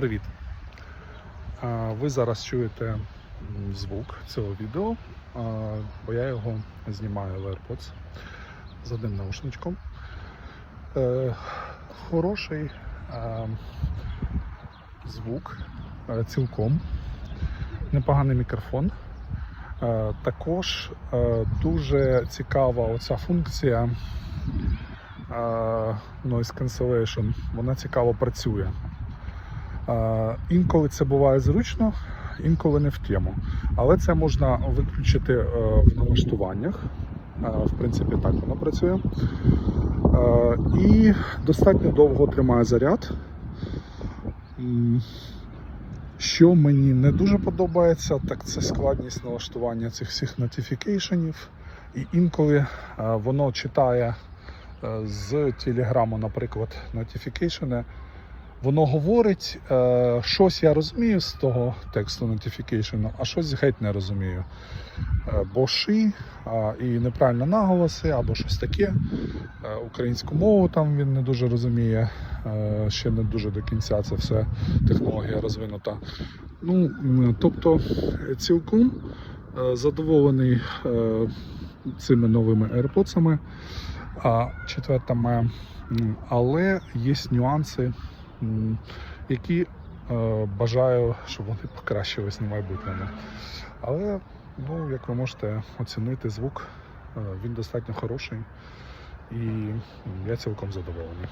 Привіт! Ви зараз чуєте звук цього відео, бо я його знімаю в AirPods з одним наушничком. Е, Хороший звук е, цілком, непоганий мікрофон. Е, Також дуже цікава оця функція Noise Cancellation. Вона цікаво працює. Інколи це буває зручно, інколи не в тему. Але це можна виключити е, в налаштуваннях. Е, В принципі, так воно працює. Е, І достатньо довго тримає заряд. Що мені не дуже подобається, так це складність налаштування цих всіх нотифікейшенів. І інколи воно читає з телеграму, наприклад, нотифікейшени. Воно говорить, е, щось я розумію з того тексту notification, а щось геть не розумію. Е, бо ши і неправильно наголоси, або щось таке. Е, українську мову там він не дуже розуміє. Ще не дуже до кінця це все технологія розвинута. Ну, тобто, цілком задоволений цими новими AirPods, а четвертими, м, але є нюанси які е, бажаю, щоб вони покращились на майбутньому. Але, ну, як ви можете оцінити звук, е, він достатньо хороший і я цілком задоволений.